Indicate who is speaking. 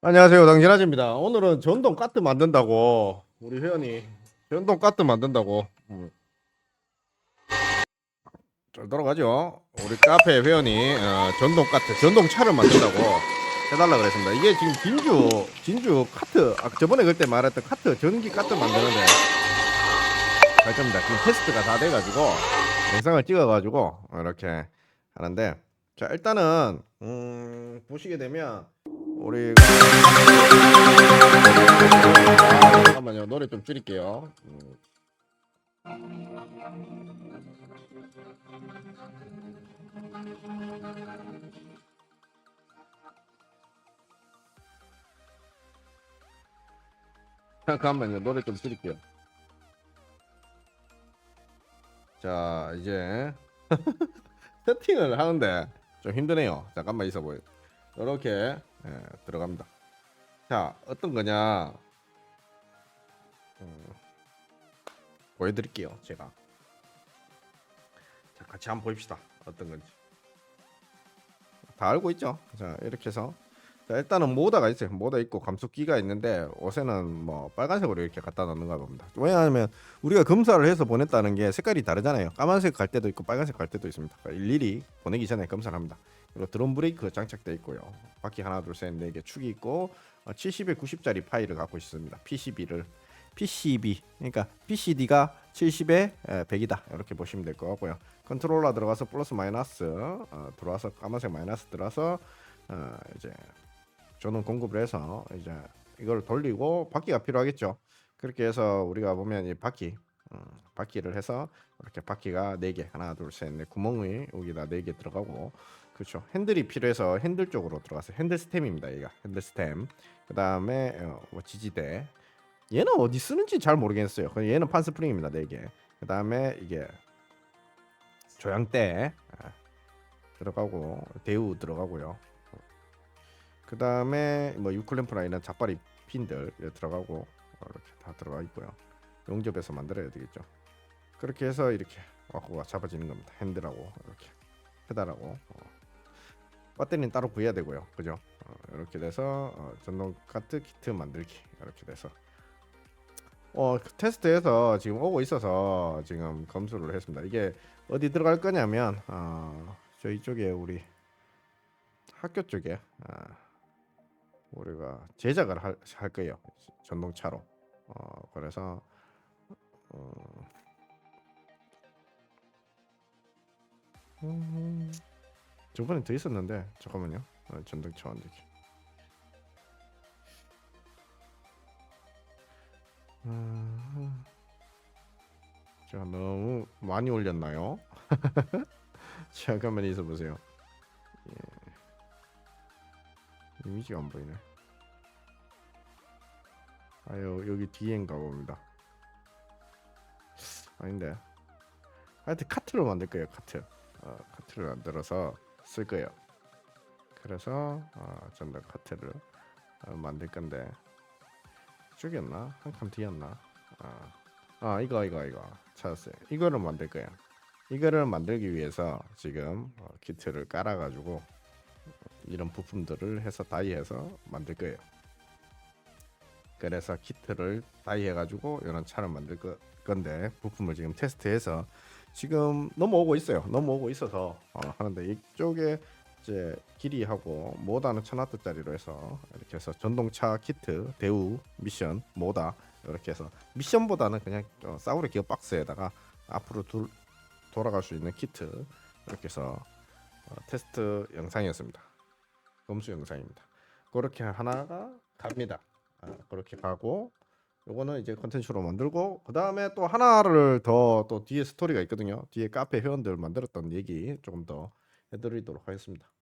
Speaker 1: 안녕하세요. 당진아재입니다. 오늘은 전동 카트 만든다고. 우리 회원이 전동 카트 만든다고. 음. 잘 돌아가죠? 우리 카페 회원이 어, 전동 카트 전동차를 만든다고 해달라 그랬습니다. 이게 지금 진주 진주 카트 아, 저번에 그때 말했던 카트 전기 카트 만드는데 갈 겁니다. 지금 테스트가 다 돼가지고 영상을 찍어가지고 이렇게 하는데 자 일단은 음, 보시게 되면 우리 아, 잠깐만요. 노래 좀 줄일게요. 음. 잠깐만요. 노래 좀 줄일게요. 자 이제 세팅을 하는데 좀 힘드네요. 잠깐만 있어 보여. 이렇게 예, 들어갑니다. 자, 어떤 거냐? 음, 보여드릴게요, 제가. 자, 같이 한번 보입시다. 어떤 건지. 다 알고 있죠? 자, 이렇게 해서. 자, 일단은 모다가 있어요. 모다 있고 감속기가 있는데 옷에는 뭐 빨간색으로 이렇게 갖다 놓는가 봅니다. 왜냐하면 우리가 검사를 해서 보냈다는 게 색깔이 다르잖아요. 까만색 갈 때도 있고 빨간색 갈 때도 있습니다. 그러니까 일일이 보내기 전에 검사를 합니다. 그리고 드럼 브레이크 장착되어 있고요. 바퀴 하나 둘 셋 네 개 축이 있고 70에 90짜리 파일을 갖고 있습니다. PCB를 PCB 그러니까 PCD가 70에 100이다 이렇게 보시면 될 것 같고요. 컨트롤러 들어가서 플러스 마이너스 어, 들어와서 까만색 마이너스 들어와서 어, 이제 전원 공급을 해서 이제 이걸 돌리고 바퀴가 필요하겠죠. 그렇게 해서 우리가 보면 이 바퀴 음, 바퀴를 해서 이렇게 바퀴가 네개 하나 둘 셋 넷 구멍이 여기다 네개 들어가고 그렇죠. 핸들이 필요해서 핸들 쪽으로 들어갔어요 핸들 스템입니다 얘가. 핸들 스템. 그 다음에 어, 뭐 지지대. 얘는 어디 쓰는지 잘 모르겠어요. 얘는 판 스프링입니다 네개그 다음에 이게 조향대 아, 들어가고 대우 들어가고요 그 다음에 뭐 유클램프나 이런 작발이 핀들 들어가고 이렇게 다 들어가 있고요. 용접해서 만들어야 되겠죠. 그렇게 해서 이렇게 와꾸가 잡아지는 겁니다. 핸들하고 이렇게 페달하고. 어. 배터리는 따로 구해야 되고요. 그죠? 어, 이렇게 돼서 어, 전동 카트 키트 만들기 이렇게 돼서. 어그 테스트해서 지금 오고 있어서 지금 검수를 했습니다. 이게 어디 들어갈 거냐면 어, 저희 쪽에 우리 학교 쪽에 아, 우리가 제작을 할, 할 거예요. 전동차로. 어, 그래서 어, 음, 저번에 더 있었는데 잠깐만요. 어, 전동차 만들기. 음, 제가 너무 많이 올렸나요? 잠깐만 있어 보세요 이미지가 안 보이네. 아유 여기 뒤엔가 봅니다. 아닌데. 하여튼 카트로 만들 거예요 카트. 어, 카트를 만들어서 쓸 거예요. 그래서 어, 전동 카트를 어, 만들 건데. 저기였나? 한 칸 뒤였나? 아, 아 이거 이거 이거. 찾았어요. 이거를 만들 거예요. 이거를 만들기 위해서 지금 어, 키트를 깔아 가지고 이런 부품들을 해서 다이해서 만들 거예요. 그래서 키트를 다이해 가지고 이런 차를 만들 거, 건데 부품을 지금 테스트해서 지금 넘어오고 있어요. 넘어오고 있어서 어, 하는데 이쪽에 이제 길이하고 모다는 천와트짜리로 해서 이렇게 해서 전동차 키트 대우 미션 모다 이렇게 해서 미션보다는 그냥 어, 사우리 기어 박스에다가 앞으로 둘, 돌아갈 수 있는 키트 이렇게 해서 어, 테스트 영상이었습니다. 검수 영상입니다. 그렇게 하나가 갑니다. 아, 그렇게 가고 요거는 이제 컨텐츠로 만들고 그 다음에 또 하나를 더 또 뒤에 스토리가 있거든요. 뒤에 카페 회원들 만들었던 얘기 조금 더 해드리도록 하겠습니다.